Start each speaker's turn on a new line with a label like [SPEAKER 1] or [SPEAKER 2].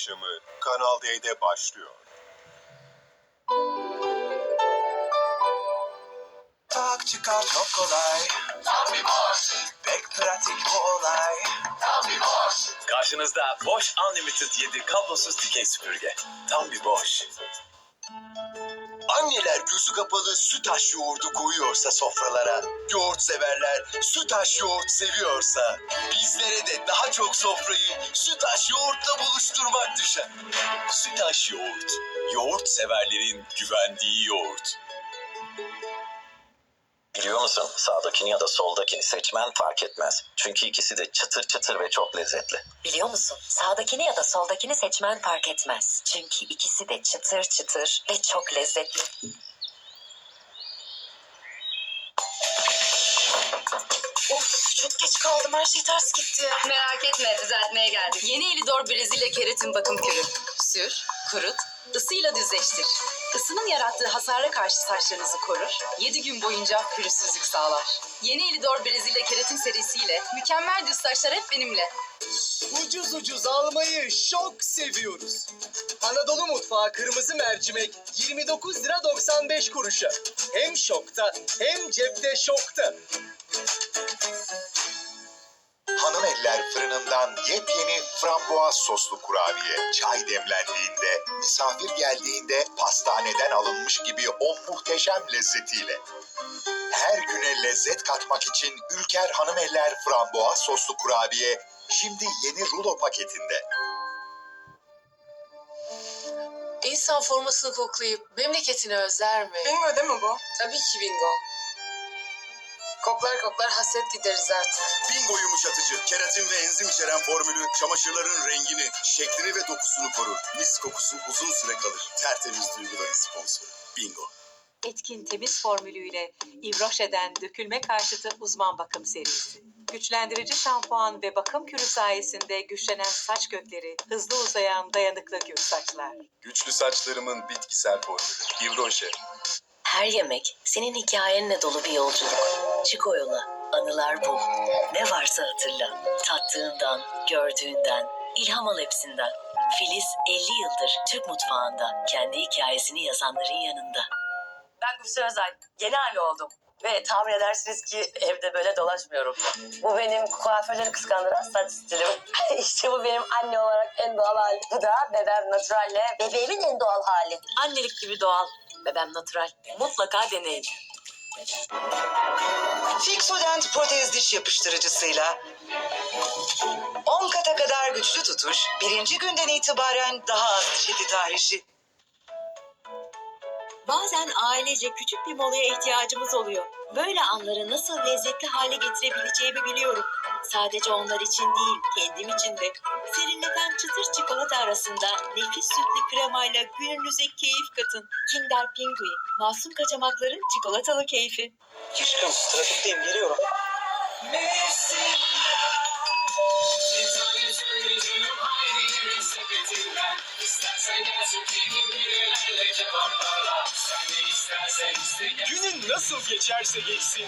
[SPEAKER 1] akşamı Kanal D'de başlıyor.
[SPEAKER 2] Tak çıkar çok kolay. Tam bir boş. Pek pratik bu olay. Tam bir boş.
[SPEAKER 3] Karşınızda Bosch Unlimited 7 kablosuz dikey süpürge. Tam bir Bosch.
[SPEAKER 2] Anneler gözü kapalı sütaş yoğurdu koyuyorsa sofralara, yoğurt severler sütaş yoğurt seviyorsa, bizlere de daha çok sofrayı sütaş yoğurtla buluşturmak düşer.
[SPEAKER 3] Sütaş yoğurt. Yoğurt severlerin güvendiği yoğurt.
[SPEAKER 4] Biliyor musun sağdakini ya da soldakini seçmen fark etmez. Çünkü ikisi de çıtır çıtır ve çok lezzetli.
[SPEAKER 5] Biliyor musun? Sağdakini ya da soldakini seçmen fark etmez. Çünkü ikisi de çıtır çıtır ve çok lezzetli.
[SPEAKER 6] Of çok geç kaldım her şey ters gitti.
[SPEAKER 7] Merak etme düzeltmeye geldik. Yeni Elidor Brezilya keratin bakım kürü. Sür, kurut, ısıyla düzleştir. Isının yarattığı hasara karşı saçlarınızı korur, 7 gün boyunca pürüzsüzlük sağlar. Yeni Elidor Brezilya keratin serisiyle mükemmel düz saçlar hep benimle.
[SPEAKER 8] Ucuz ucuz almayı çok seviyoruz. Anadolu Mutfağı kırmızı mercimek 29 lira 95 kuruşa. Hem şokta hem cepte şokta.
[SPEAKER 1] Hanım eller fırınından yepyeni frambuaz soslu kurabiye. Çay demlendiğinde, misafir geldiğinde pastaneden alınmış gibi o muhteşem lezzetiyle. Her güne lezzet katmak için Ülker Hanım eller frambuaz soslu kurabiye şimdi yeni rulo paketinde.
[SPEAKER 6] İnsan formasını koklayıp memleketini özler mi?
[SPEAKER 7] Bingo değil mi bu?
[SPEAKER 6] Tabii ki bingo. Koklar koklar hasret gideriz artık.
[SPEAKER 9] Bingo yumuşatıcı, keratin ve enzim içeren formülü çamaşırların rengini, şeklini ve dokusunu korur. Mis kokusu uzun süre kalır. Tertemiz duyguların sponsoru. Bingo.
[SPEAKER 10] etkin temiz formülüyle ivroş eden dökülme karşıtı uzman bakım serisi. Güçlendirici şampuan ve bakım kürü sayesinde güçlenen saç kökleri, hızlı uzayan dayanıklı gür saçlar.
[SPEAKER 9] Güçlü saçlarımın bitkisel formülü. Ivroje.
[SPEAKER 5] Her yemek senin hikayenle dolu bir yolculuk. Çık o yola, anılar bul. Ne varsa hatırla. Tattığından, gördüğünden, ilham al hepsinden. Filiz 50 yıldır Türk mutfağında kendi hikayesini yazanların yanında.
[SPEAKER 11] Ben Gülse Özay. Yeni hali oldum. Ve tahmin edersiniz ki evde böyle dolaşmıyorum. Bu benim kuaförleri kıskandıran saç stilim. işte bu benim anne olarak en doğal halim. Bu da bebem naturalle bebeğimin en doğal hali.
[SPEAKER 5] Annelik gibi doğal. Bebem natural. Mutlaka deneyin.
[SPEAKER 12] Fixodent protez diş yapıştırıcısıyla 10 kata kadar güçlü tutuş, birinci günden itibaren daha az diş eti tahrişi.
[SPEAKER 5] Bazen ailece küçük bir molaya ihtiyacımız oluyor. Böyle anları nasıl lezzetli hale getirebileceğimi biliyorum. Sadece onlar için değil, kendim için de. Serinleten çıtır çikolata arasında nefis sütlü kremayla gününüze keyif katın. Kinder Pingui, masum kaçamakların çikolatalı keyfi.
[SPEAKER 8] Aşkım trafikteyim geliyorum. Günün nasıl geçerse geçsin.